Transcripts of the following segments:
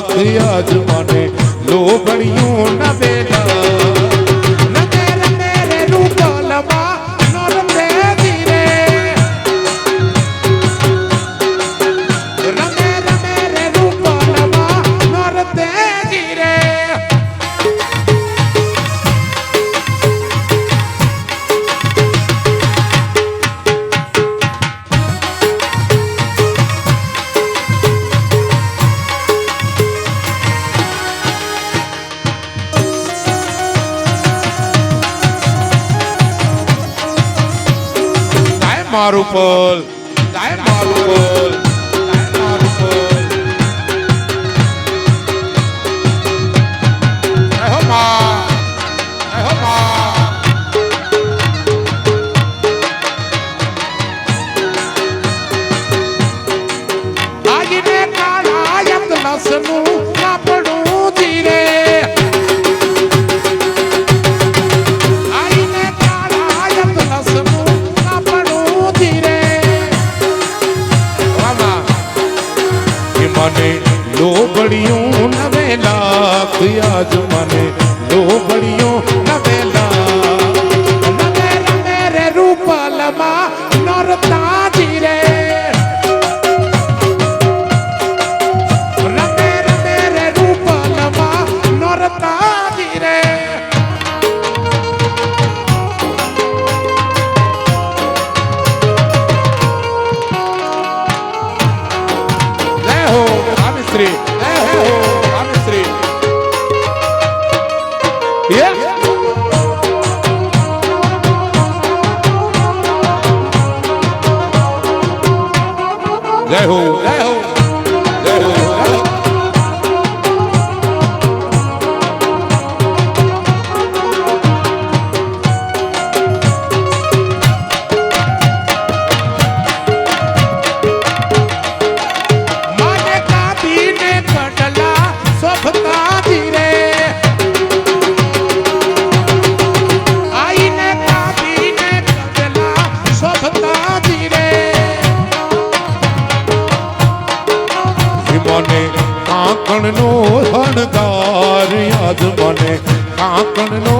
આજ મને લોભડિયું ન દે. મારું પોલ જાય મારું પોલ આજને કાળા યત fui a Jai Ho Jai જ મને કાંકણનો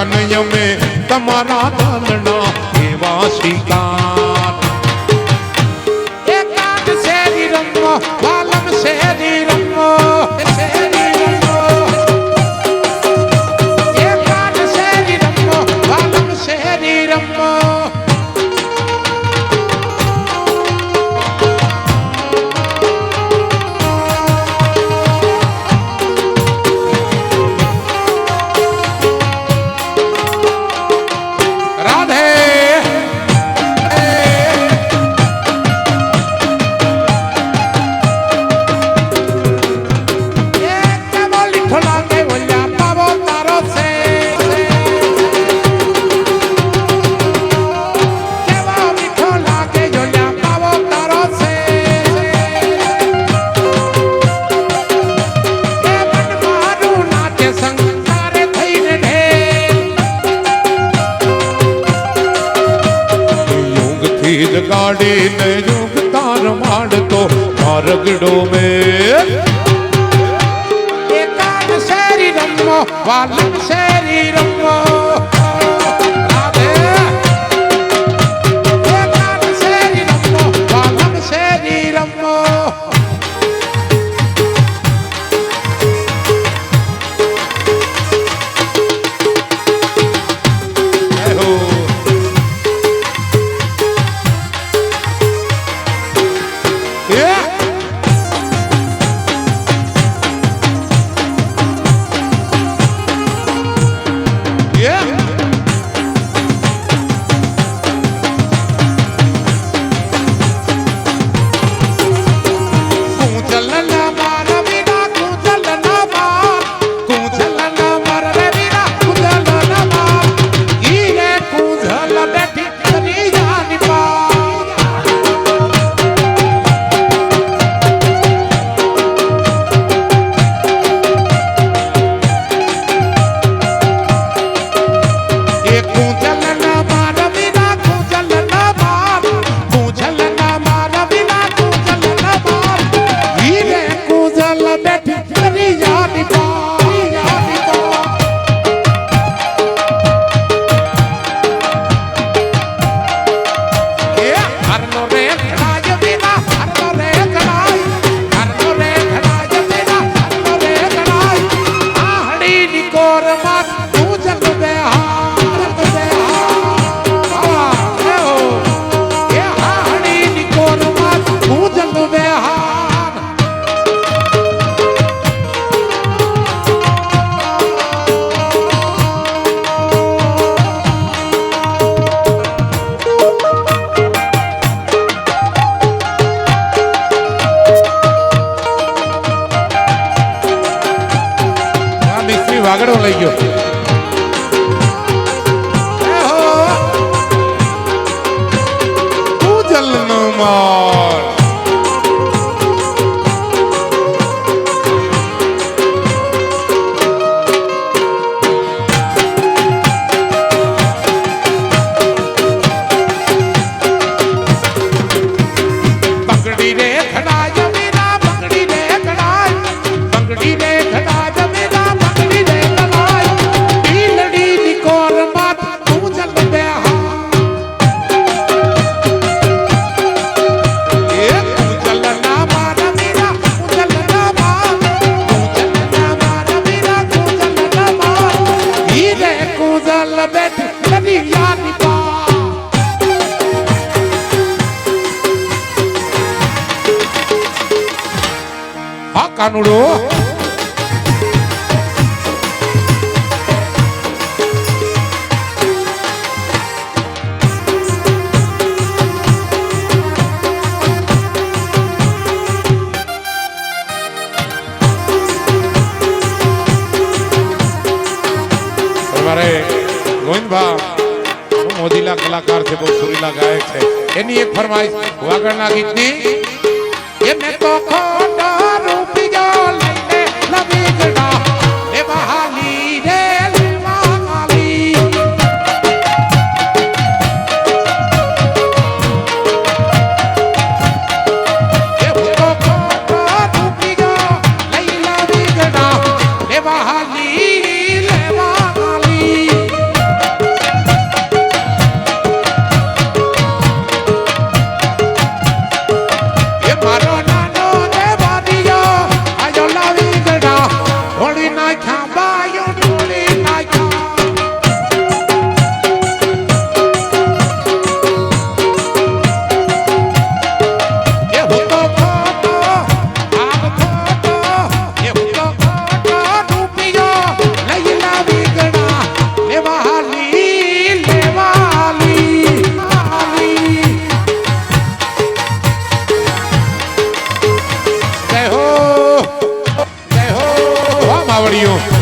જ્ઞાન અમે તમારા દાનના એવા શિકાર. એકાદ શેરી રમો વાલમ શેરી રમો એકાદ ગાડીને યુગદાન માંડતો માર્ગડો મે. એકાદ શેરી રમો વાલન શેરી રમો. કાગડો લઈ ગયો. તું જલનો માં. કાનુડો ગોવિંદભા મોદીલા કલાકાર છે, બહુ સુરીલા ગાયક છે. એની એક ફરમાઈશ વાગડના ગીતની એને તો ખો how are you?